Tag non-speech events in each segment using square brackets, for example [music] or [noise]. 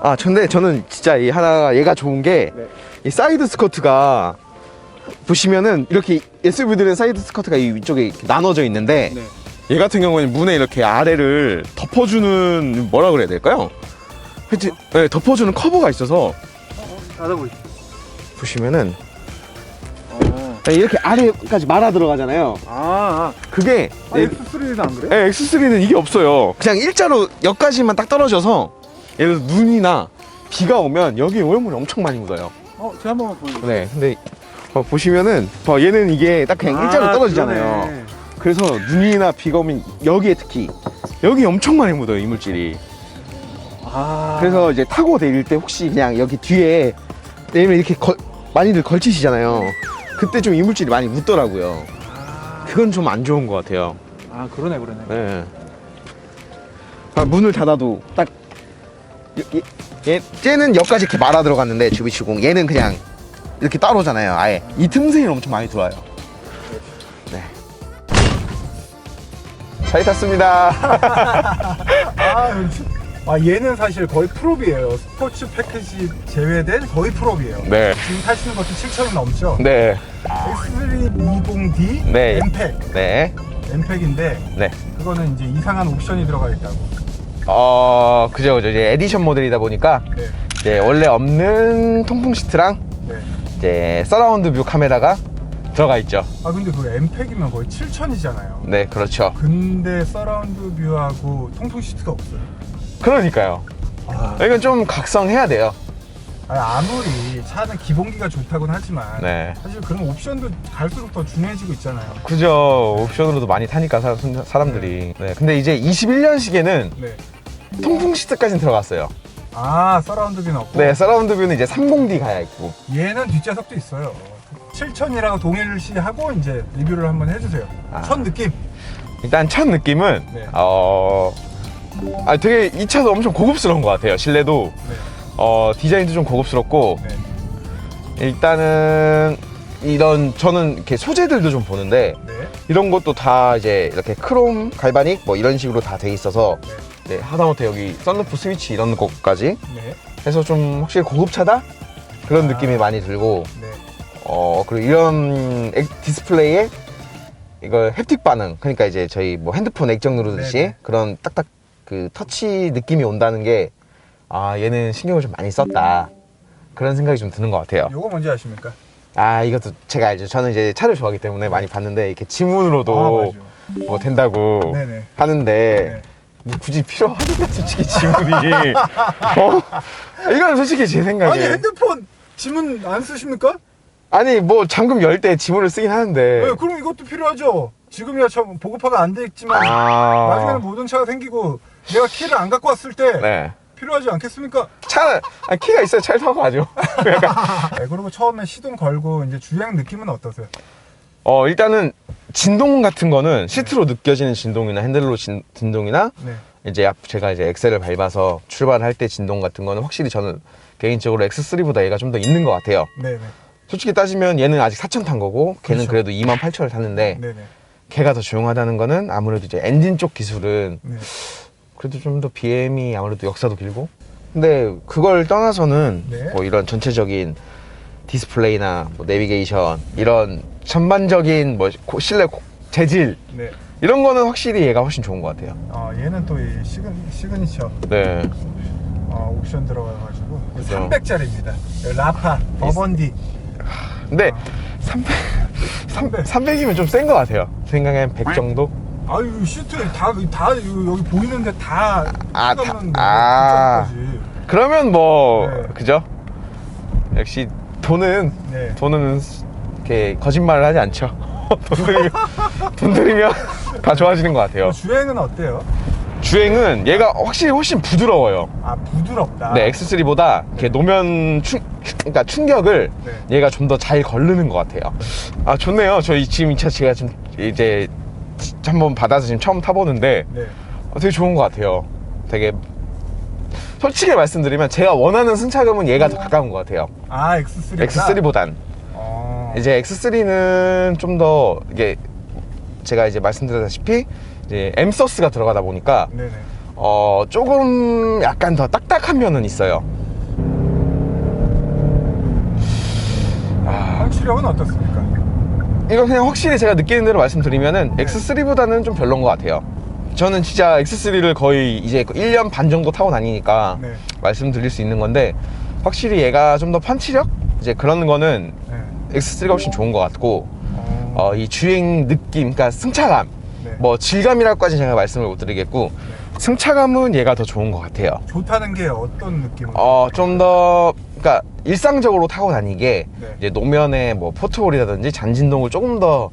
아 근데 저는 진짜 이 하나 얘가 좋은 게이 네. 사이드 스커트가 보시면은 이렇게 SUV들은 사이드 스커트가 이 위쪽에 이렇게 나눠져 있는데 네. 얘 같은 경우에는 문에 이렇게 아래를 덮어주는 뭐라 그래야 될까요? 하여튼 네, 덮어주는 커버가 있어서 닫아보시죠. 보시면은 어. 이렇게 아래까지 말아 들어가잖아요. 아, 그게 아. 아, X3는 안 그래? 네, X3는 이게 없어요. 그냥 일자로 여기까지만 딱 떨어져서 예를 들어 눈이나 비가 오면 여기 오염물이 엄청 많이 묻어요. 어, 제가 한 번만 보여주세요. 네, 근데 어, 보시면은 어, 얘는 이게 딱 그냥 일자로 아, 떨어지잖아요. 그러네. 그래서 눈이나 비가 오면 여기에 특히 여기 엄청 많이 묻어요 이물질이. 아. 그래서 이제 타고 다닐 때 혹시 그냥 여기 뒤에 왜냐면 이렇게 걸- 많이들 걸치시잖아요. 그때 좀 이물질이 많이 묻더라고요. 아, 그건 좀 안 좋은 것 같아요. 아, 그러네, 그러네. 네. 아, 문을 닫아도 딱 얘, 얘, 얘는 여기까지 이렇게 말아 들어갔는데 주비치공 얘는 그냥 이렇게 따로잖아요. 아예 이 틈새는 엄청 많이 들어와요. 네. 잘 탔습니다. 아. [laughs] 아, 얘는 사실 거의 프롭이에요. 스포츠 패키지 제외된 거의 프롭이에요. 네. 지금 타시는 것도 7,000원 넘죠? 네. X320D 네. 엠팩. 네. 엠팩인데, 네. 그거는 이제 이상한 옵션이 들어가 있다고. 어, 그죠, 그죠. 이제 에디션 모델이다 보니까 네. 이제 원래 없는 통풍 시트랑 네. 이제 서라운드 뷰 카메라가 들어가 있죠. 아, 근데 그 엠팩이면 거의 7,000이잖아요. 네, 그렇죠. 근데 서라운드 뷰하고 통풍 시트가 없어요. 그러니까요. 아, 이건 좀 각성해야 돼요. 아무리 차는 기본기가 좋다고는 하지만 네. 사실 그런 옵션도 갈수록 더 중요해지고 있잖아요. 그죠. 옵션으로도 많이 타니까 사, 사람들이. 네. 근데 이제 21년식에는 네. 통풍 시트까지는 들어갔어요. 아 서라운드 뷰는 없고 네, 서라운드 뷰는 이제 30D 가야 있고. 얘는 뒷좌석도 있어요. 7000이라고 동일시하고 이제 리뷰를 한번 해주세요. 아. 첫 느낌. 일단 첫 느낌은 네. 어. 아, 되게 이 차도 엄청 고급스러운 것 같아요. 실내도 네. 어, 디자인도 좀 고급스럽고 네. 일단은 이런 저는 이렇게 소재들도 좀 보는데 네. 이런 것도 다 이제 이렇게 크롬, 갈바닉 뭐 이런 식으로 다 돼 있어서 네, 하다못해 여기 썬루프 스위치 이런 것까지 네. 해서 좀 확실히 고급차다 그런 아. 느낌이 많이 들고 네. 어 그리고 이런 액- 디스플레이에 이거 햅틱 반응 그러니까 이제 저희 뭐 핸드폰 액정 누르듯이 네네. 그런 딱딱 그 터치 느낌이 온다는 게 아 얘는 신경을 좀 많이 썼다 그런 생각이 좀 드는 것 같아요. 요거 뭔지 아십니까? 아 이것도 제가 알죠. 저는 이제 차를 좋아하기 때문에 많이 봤는데 이렇게 지문으로도 아. 뭐 된다고 네네. 하는데 네. 뭐 굳이 필요하니까 솔직히 지문이 [laughs] 어 이건 솔직히 제 생각에 아니 핸드폰 지문 안 쓰십니까? 아니 뭐 잠금 열 때 지문을 쓰긴 하는데 네, 그럼 이것도 필요하죠. 지금이야 참 보급화가 안돼 있지만 아 나중에는 모든 차가 생기고 내가 키를 안 갖고 왔을 때 네 필요하지 않겠습니까? 차는 아, 키가 있어야 차를 타고 가죠 [laughs] 네, 그리고 처음에 시동 걸고 이제 주행 느낌은 어떠세요? 어 일단은 진동 같은 거는 시트로 느껴지는 진동이나 핸들로 진, 진동이나 네. 이제 앞- 제가 이제 엑셀을 밟아서 출발할 때 진동 같은 거는 확실히 저는 개인적으로 X3보다 얘가 좀 더 있는 것 같아요 네네. 솔직히 따지면 얘는 아직 4천 탄 거고 걔는 그렇죠. 그래도 2만 8천을 탔는데 네네. 걔가 더 조용하다는 거는 아무래도 이제 엔진 쪽 기술은 네. 그래도 좀 더 BM이 아무래도 역사도 길고 근데 그걸 떠나서는 네. 뭐 이런 전체적인 디스플레이나 뭐 내비게이션 이런 전반적인 뭐 고- 실내 고- 재질 네. 이런 거는 확실히 얘가 훨씬 좋은 것 같아요 어, 얘는 또 이 시그니, 시그니처 네 어, 옵션 들어가가지고 그죠. 300짜리입니다. 라파, 버번디. 근데 아. 300, 300, 300이면 좀 센 것 같아요 생각에 한100 정도? 아유 시트 다, 다 여기 보이는데 다 아, 다- 없는 아. 거지. 그러면 뭐 네. 그죠? 역시 돈은 네. 돈은 이렇게 거짓말을 하지 않죠. [laughs] 돈 들이면 돈 들이면 다 좋아지는 것 같아요. 주행은 어때요? 주행은 얘가 확실히 훨씬 부드러워요. 아 부드럽다. 네, X3보다 이렇게 노면 충 그러니까 충격을 네. 얘가 좀 더잘 거르는 것 같아요. 아 좋네요. 저희 지금 이 차 제가 지금 이제 한번 받아서 지금 처음 타보는데 네. 어, 되게 좋은 것 같아요. 되게 솔직히 말씀드리면 제가 원하는 승차감은 얘가 더 가까운 것 같아요. 아 X3. X3보단 어. 이제 X3는 좀 더 이게 제가 이제 말씀드렸다시피 이제 M 서스가 들어가다 보니까 네네. 어, 조금 약간 더 딱딱한 면은 있어요. 아, 방치력은 어떻습니까? 이건 그냥 확실히 제가 느끼는 대로 말씀드리면은 X3보다는 좀 별론 것 같아요. 저는 진짜 X3를 거의 이제 1년 반 정도 타고 다니니까 네. 말씀드릴 수 있는 건데 확실히 얘가 좀더 펀치력? 이제 그런 거는 네. X3가 훨씬 좋은 것 같고 어, 어, 이 주행 느낌, 그러니까 승차감, 네. 뭐 질감이라고까지 제가 말씀을 못 드리겠고 승차감은 얘가 더 좋은 것 같아요. 좋다는 게 어떤 느낌으로? 어, 좀 더, 그러니까 일상적으로 타고 다니게 네. 이제 노면에 뭐 포트홀이라든지 잔진동을 조금 더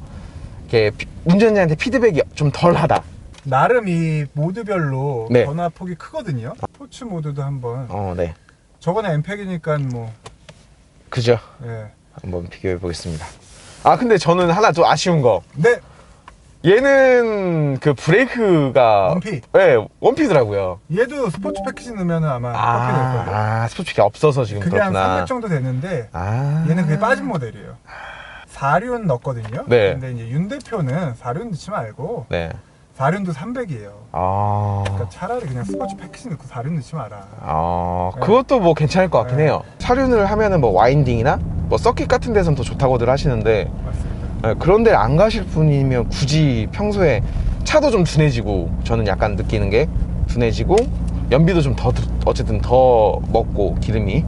이렇게 피- 운전자한테 피드백이 좀 덜하다. 나름 이 모드별로 네. 변화폭이 크거든요. 스포츠 모드도 한번. 어, 네. 저거는 엠팩이니까 뭐. 그죠. 예. 한번 비교해 보겠습니다. 아, 근데 저는 하나 좀 아쉬운 거. 네. 얘는 그 브레이크가 원피. 네, 원피더라고요. 얘도 스포츠 패키지 넣으면 아마 그렇게 될 아, 거예요. 아 스포츠가 없어서 지금 그게 한 그렇구나. 300 정도 되는데 아. 얘는 그게 빠진 모델이에요. 4륜 넣었거든요. 네. 근데 이제 윤 대표는 4륜 넣지 말고 네. 4륜도 300이에요. 아. 그러니까 차라리 그냥 스포츠 패키지 넣고 4륜 넣지 마라. 아, 네. 그것도 뭐 괜찮을 것 같긴 네. 해요. 사륜을 하면은 뭐 와인딩이나 뭐 서킷 같은 데선 더 좋다고들 하시는데 맞습니다. 네, 그런 데를 안 가실 분이면 굳이 평소에 차도 좀 둔해지고 저는 약간 느끼는 게 둔해지고 연비도 좀 더 어쨌든 더 먹고 기름이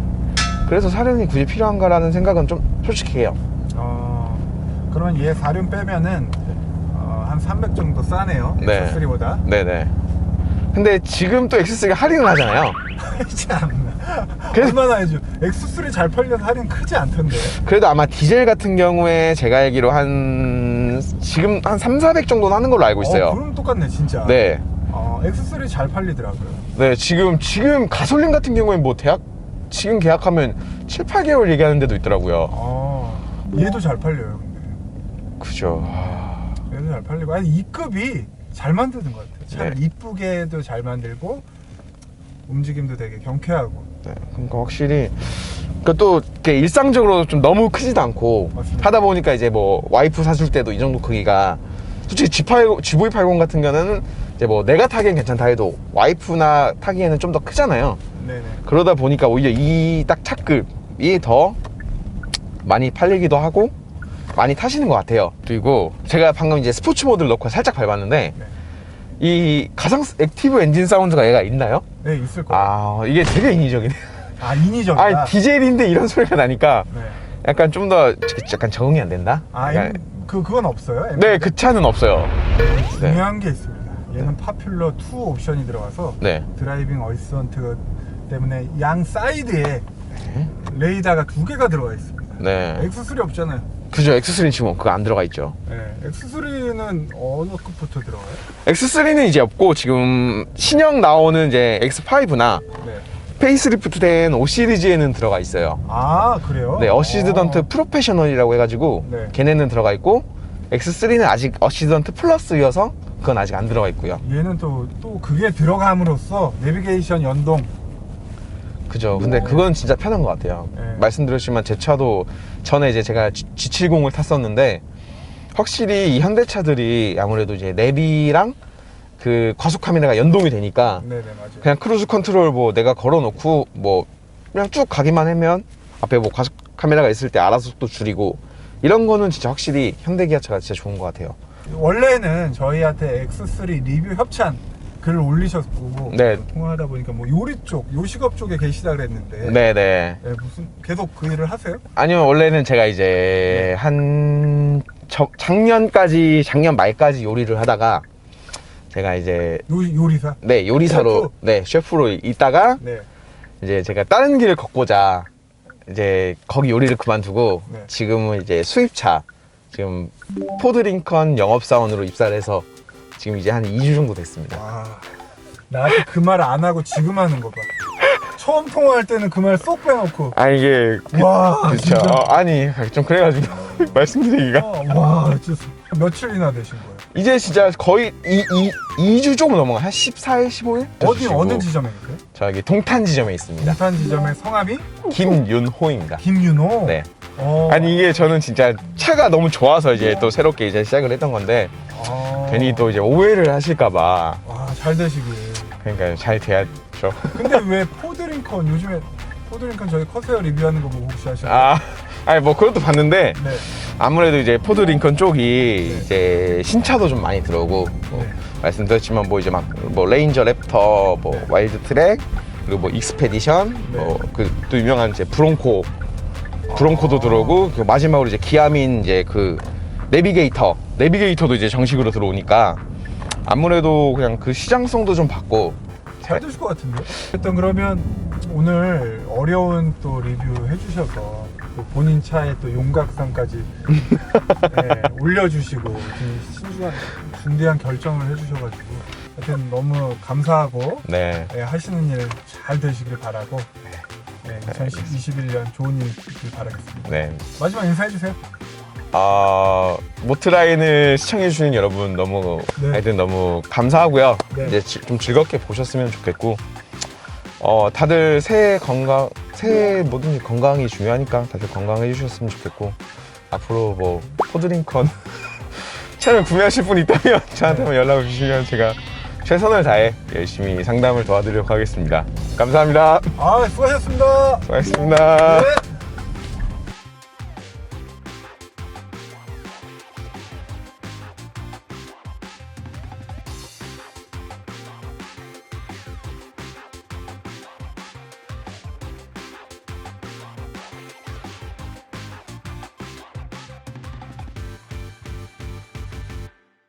그래서 사륜이 굳이 필요한가라는 생각은 좀 솔직히 해요. 어, 그러면 얘 4륜 빼면은 어, 한 300 정도 싸네요. 네. X3보다. 네네. 근데 지금 또 X3가 할인을 하잖아요. [laughs] 참. 그래서- 얼마나 해줘. X3 잘 팔려서 할인 크지 않던데. 그래도 아마 디젤 같은 경우에 제가 알기로 한 지금 한 3, 400 정도는 하는 걸로 알고 있어요. 어, 그럼 똑같네 진짜. 네. 어, X3 잘 팔리더라고요. 네, 지금 지금 가솔린 같은 경우에 뭐 대학 지금 계약하면 7, 8개월 얘기하는 데도 있더라고요. 어, 얘도 잘 팔려요. 근데. 그죠. 얘도 잘 팔리고 아니 2급이 잘 만드는 것 같아요. 차를 네. 이쁘게도 잘 만들고 움직임도 되게 경쾌하고. 네, 그러니까 확실히 그러니까 또 이렇게 일상적으로 좀 너무 크지도 않고 맞습니다. 하다 보니까 이제 뭐 와이프 사줄 때도 이 정도 크기가 솔직히 G80, G980 같은 경우는 이제 뭐 내가 타기엔 괜찮다 해도 와이프나 타기에는 좀 더 크잖아요. 네네. 그러다 보니까 오히려 이 딱 차급이 더 많이 팔리기도 하고 많이 타시는 것 같아요. 그리고 제가 방금 이제 스포츠 모드를 넣고 살짝 밟았는데 네. 이 가상 액티브 엔진 사운드가 얘가 있나요? 네 있을 거예요. 아 이게 되게 인위적이네. 아, 인위적이다. 아 디젤인데 이런 소리가 나니까 네. 약간 좀 더 약간 적응이 안 된다. 아, 약간- 임- 그 그건 없어요? 네, 그 차는 없어요. 네. 중요한 게 있습니다. 얘는 파퓰러 2 옵션이 들어가서 네. 드라이빙 어시스턴트 때문에 양 사이드에 네. 레이더가 두 개가 들어가 있습니다. 네. X3 없잖아요. 그죠. X3는 지금 그거 안 들어가 있죠. 네. X3는 어느 급부터 들어가요? X3는 이제 없고 지금 신형 나오는 이제 X5나 네. 페이스리프트 된 5 시리즈에는 들어가 있어요. 아 그래요? 네, 어시드던트 어. 프로페셔널이라고 해가지고 네. 걔네는 들어가 있고 X3는 아직 어시드던트 플러스여서 그건 아직 안 들어가 있고요. 얘는 또, 또 그게 들어감으로써 내비게이션 연동 그죠. 근데 그건 진짜 편한 것 같아요. 네. 말씀드렸지만 제 차도 전에 이제 제가 G, G70을 탔었는데 확실히 이 현대차들이 아무래도 이제 내비랑 그 과속 카메라가 연동이 되니까 네네 맞아요 그냥 크루즈 컨트롤 뭐 내가 걸어놓고 뭐 그냥 쭉 가기만 하면 앞에 뭐 과속 카메라가 있을 때 알아서 속도 줄이고 이런 거는 진짜 확실히 현대 기아차가 진짜 좋은 것 같아요. 원래는 저희한테 X3 리뷰 협찬 글을 올리셨고 네. 통화하다 보니까 뭐 요리 쪽 요식업 쪽에 계시다 그랬는데 네네. 네, 무슨 계속 그 일을 하세요? 아니면 원래는 제가 이제 한 저- 작년까지 작년 말까지 요리를 하다가 제가 이제 요, 요리사? 네 요리사로 셰프? 네 셰프로 있다가 네. 이제 제가 다른 길을 걷고자 이제 거기 요리를 그만두고 네. 지금은 이제 수입차 지금 포드링컨 영업사원으로 입사를 해서 지금 이제 한 2주 정도 됐습니다. 와 나한테 그 말 안 하고 지금 하는 거 봐. 처음 통화할 때는 그 말 쏙 빼놓고 아 이게 와 그렇죠. 진짜 어, 아니 좀 그래가지고 [laughs] 말씀드리기가 어, 와 진짜 며칠이나 되신 거예요? 이제 진짜 거의 이, 이, 2주 조금 넘어가 한 14일 15일 어디 어느 지점에 계세요? 저기 동탄 지점에 있습니다. 동탄 지점의 성함이 김윤호입니다. 김윤호. 네. 어. 아니 이게 저는 진짜 차가 너무 좋아서 이제 또 새롭게 이제 시작을 했던 건데 어. 괜히 또 이제 오해를 하실까봐 와 잘 되시길. 그러니까 잘 돼야죠. 근데 왜 포드링컨 요즘에 포드링컨 저희 커세어 리뷰하는 거 보고 혹시 하시나요? 아, 아니 뭐 그것도 봤는데 네. 아무래도 이제 포드 링컨 쪽이 이제 신차도 좀 많이 들어오고 뭐 네. 말씀드렸지만 뭐 이제 막 뭐 레인저 랩터, 뭐 네. 와일드 트랙 그리고 뭐 익스페디션, 네. 뭐그 또 유명한 이제 브론코 브론코도 들어오고 그 마지막으로 이제 기아민 이제 그 내비게이터 내비게이터도 이제 정식으로 들어오니까 아무래도 그냥 그 시장성도 좀 받고 잘 되실 것 같은데. 일단 그러면 오늘 어려운 또 리뷰 해주셔서 또 본인 차에 또 용각상까지 [laughs] 네, 올려주시고 좀 신중한 중대한 결정을 해주셔가지고 하여튼 너무 감사하고 네. 네, 하시는 일 잘 되시길 바라고 네, 2021년 좋은 일 있길 바라겠습니다. 네. 마지막 인사해주세요. 아 모트라인을 시청해주시는 여러분 너무 네. 하여튼 너무 감사하고요. 네. 이제 지- 좀 즐겁게 보셨으면 좋겠고 어 다들 새해 건강 새해 뭐든지 건강이 중요하니까 다들 건강해 주셨으면 좋겠고 앞으로 뭐 포드링컨 차를 [laughs] 구매하실 분 있다면 [laughs] 저한테 만 연락을 주시면 제가 최선을 다해 열심히 상담을 도와드리도록 하겠습니다. 감사합니다. 아 수고하셨습니다. 수고하셨습니다. 네.